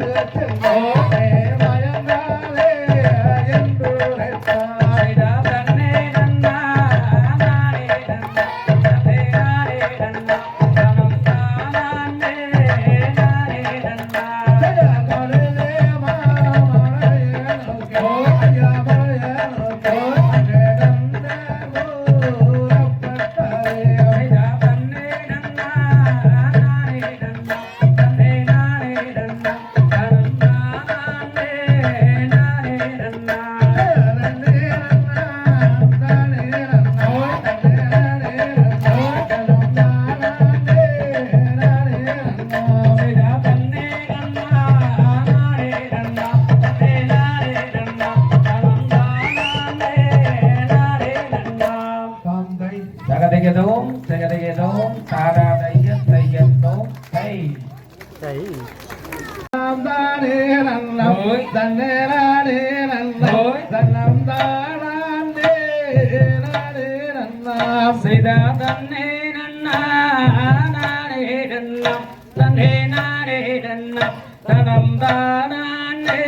哥正在 సీదా తన్నే నన్న నాడే నన్న తన్నే నాడే నన్న తనం దానాడే